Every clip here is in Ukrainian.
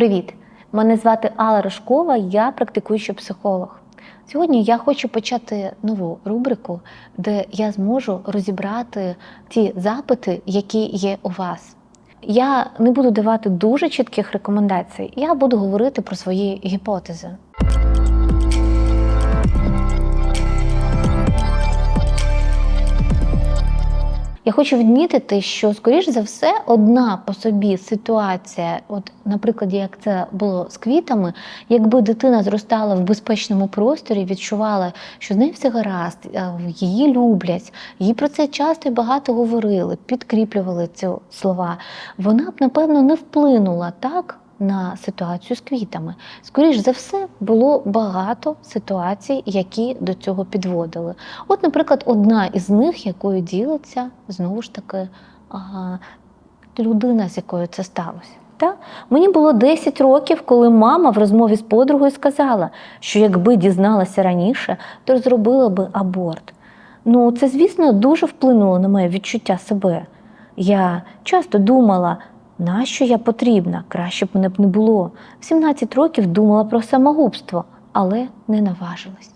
Привіт! Мене звати Алла Рожкова, я практикуючий психолог. Сьогодні я хочу почати нову рубрику, де я зможу розібрати ті запити, які є у вас. Я не буду давати дуже чітких рекомендацій, я буду говорити про свої гіпотези. Я хочу відмітити, що, скоріш за все, одна по собі ситуація, от, наприклад, як це було з квітами, якби дитина зростала в безпечному просторі, відчувала, що з нею все гаразд, її люблять, їй про це часто і багато говорили, підкріплювали ці слова, вона б, напевно, не вплинула так на ситуацію з квітами. Скоріш за все, було багато ситуацій, які до цього підводили. От, наприклад, одна із них, якою ділиться знову ж таки людина, з якою це сталося. Та? Мені було 10 років, коли мама в розмові з подругою сказала, що якби дізналася раніше, то зробила би аборт. Ну, це, звісно, дуже вплинуло на моє відчуття себе. Я часто думала, нащо я потрібна, краще б мене б не було. В 17 років думала про самогубство, але не наважилась.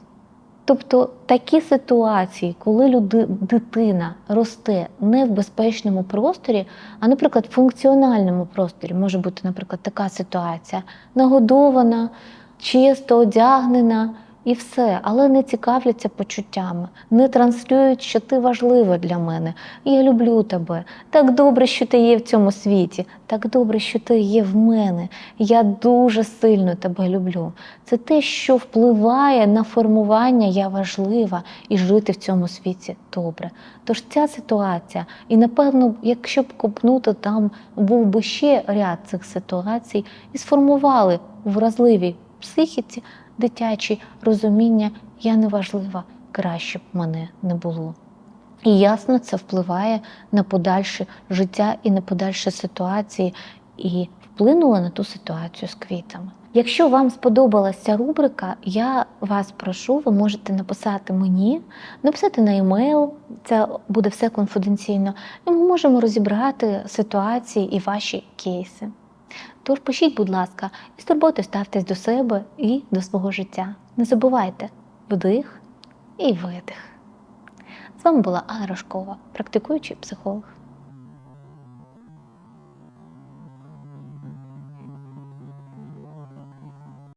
Тобто такі ситуації, коли люди, дитина росте не в безпечному просторі, а, наприклад, в функціональному просторі, може бути, наприклад, така ситуація: нагодована, чисто одягнена і все, але не цікавляться почуттями, не транслюють, що ти важлива для мене. Я люблю тебе. Так добре, що ти є в цьому світі, так добре, що ти є в мене. Я дуже сильно тебе люблю. Це те, що впливає на формування я важлива і жити в цьому світі добре. Тож ця ситуація, і напевно, якщо б копнути, там був би ще ряд цих ситуацій, і сформували у вразливій психіці дитячі розуміння я не важлива, краще б мене не було. І ясно, це впливає на подальше життя і на подальші ситуації, і вплинуло на ту ситуацію з квітами. Якщо вам сподобалася ця рубрика, я вас прошу, ви можете написати мені, написати на емейл, це буде все конфіденційно, і ми можемо розібрати ситуації і ваші кейси. Тож пишіть, будь ласка, і з турботою ставтесь до себе і до свого життя. Не забувайте вдих і видих. З вами була Алла Рожкова, практикуючий психолог.